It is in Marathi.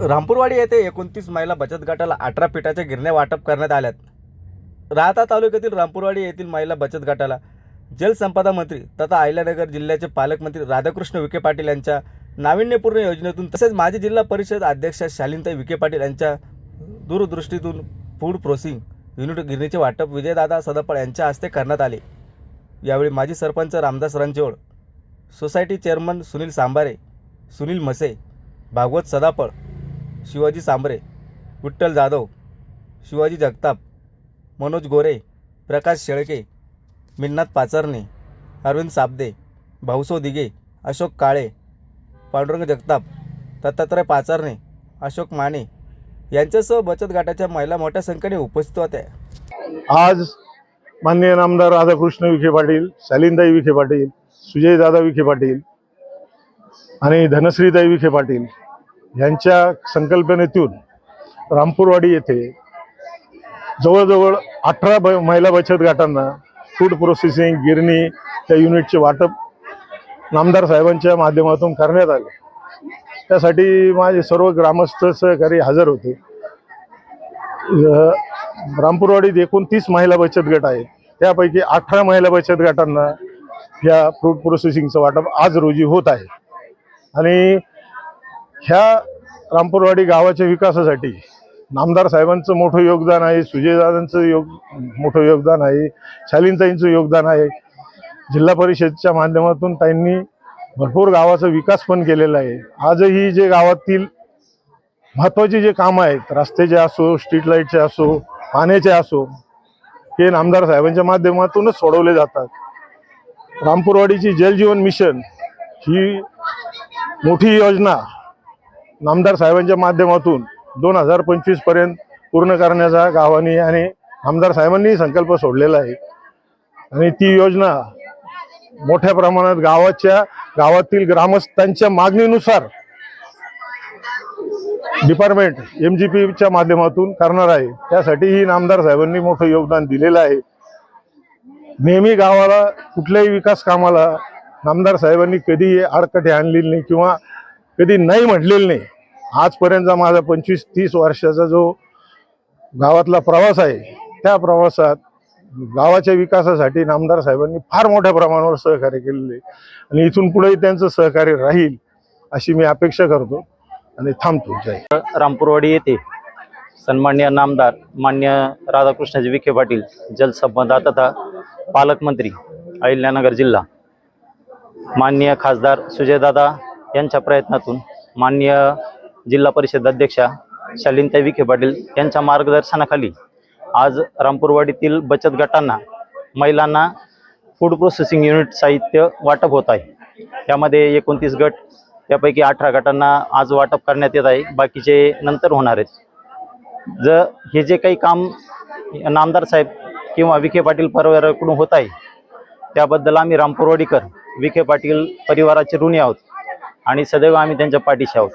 रामपूरवाडी येथे एकोणतीस महिला बचत गटाला अठरा पिठाच्या गिरण्या वाटप करण्यात आल्यात राहता तालुक्यातील रामपूरवाडी येथील महिला बचत गटाला जलसंपदा मंत्री तथा अहिल्यानगर जिल्ह्याचे पालकमंत्री राधाकृष्ण विखे पाटील यांच्या नाविन्यपूर्ण योजनेतून तसेच माजी जिल्हा परिषद अध्यक्षा शालिनताई विखे पाटील यांच्या दूरदृष्टीतून फूड प्रोसिंग युनिट गिरणीचे वाटप विजयदादा सदापळ यांच्या हस्ते करण्यात आले. यावेळी माजी सरपंच रामदास रणचोड सोसायटी चेअरमन सुनील सांबारे सुनील म्हसे भागवत सदापळ शिवाजी सांबरे विठ्ठल जाधव शिवाजी जगताप मनोज गोरे प्रकाश शेळके मिन्नाथ पाचरणे अरविंद साबदे भाऊसो दिघे अशोक काळे पांडुरंग जगताप दत्तात्रय पाचारणे अशोक माने यांच्यासह बचत गटाच्या महिला मोठ्या संख्येने उपस्थित होत्या. आज माननीय नामदार राधाकृष्ण विखे पाटील शालिनताई विखे पाटील सुजयदादा विखे पाटील आणि धनश्रीताई विखे पाटील यांच्या संकल्पनेतून रामपूरवाडी येथे जवळजवळ अठरा ब महिला बचत गटांना फूड प्रोसेसिंग गिरणी त्या युनिटचे वाटप नामदार साहेबांच्या माध्यमातून करण्यात आले. त्यासाठी माझे सर्व ग्रामस्थ सहकारी हजर होते. रामपूरवाडीत रामपूरवाडीत एकोणतीस महिला बचत गट आहेत. त्यापैकी अठरा महिला बचत गटांना या फ्रूट प्रोसेसिंगचं वाटप आज रोजी होत आहे. आणि ह्या रामपूरवाडी गावाच्या विकासासाठी नामदार साहेबांचं मोठं योगदान आहे सुजयदादांचं योग मोठं योगदान आहे शालीनताईंचं योगदान आहे. जिल्हा परिषदच्या माध्यमातून त्यांनी भरपूर गावाचा विकास पण केलेला आहे. आजही जे गावातील महत्त्वाचे जे कामं आहेत रस्त्याचे असो स्ट्रीट लाईटचे असो पाण्याचे असो हे नामदार साहेबांच्या माध्यमातूनच सोडवले जातात. रामपूरवाडीची जलजीवन मिशन ही मोठी योजना नामदार साहेबांच्या माध्यमातून दोन हजार पंचवीसपर्यंत पूर्ण करण्याचा गावाने आणि आमदार साहेबांनी संकल्प सोडलेला आहे. आणि ती योजना मोठ्या प्रमाणात गावाच्या गावातील ग्रामस्थांच्या मागणीनुसार डिपार्टमेंट एम जी पीच्या माध्यमातून करणार आहे. त्यासाठीही नामदार साहेबांनी मोठं योगदान दिलेलं आहे. नेहमी गावाला कुठल्याही विकास कामाला नामदार साहेबांनी कधी आडकटे आणलेली नाही किंवा कधी नाही म्हटलेलं नाही. आजपर्यंतचा माझा पंचवीस तीस वर्षाचा जो गावातला प्रवास आहे त्या प्रवासात गावाच्या विकासासाठी नामदार साहेबांनी फार मोठ्या प्रमाणावर सहकार्य केलेले आणि इथून पुढेही त्यांचं सहकार्य राहील अशी मी अपेक्षा करतो आणि थांबतो. जय रामपूरवाडी येथे सन्मान्य नामदार मान्य राधाकृष्णजी विखे पाटील जलसंपदा तथा पालकमंत्री अहिल्यानगर जिल्हा मान्य खासदार सुजयदादा यांच्या प्रयत्नातून मान्य जिल्हा परिषद अध्यक्षा शालिनताई विखे पाटील यांच्या मार्गदर्शनाखाली आज रामपूरवाडीतील बचत गटांना महिलांना फूड प्रोसेसिंग युनिट साहित्य वाटप होत आहे. त्यामध्ये एकोणतीस गट त्यापैकी अठरा गटांना आज वाटप करण्यात येत आहे. बाकीचे नंतर होणार आहेत. ज हे जे काही काम नामदार साहेब किंवा विखे पाटील परिवाराकडून होत आहे त्याबद्दल आम्ही रामपूरवाडीकर विखे पाटील परिवाराचे ऋणी आहोत आणि सदैव आम्ही त्यांच्या पाठीशी आहोत.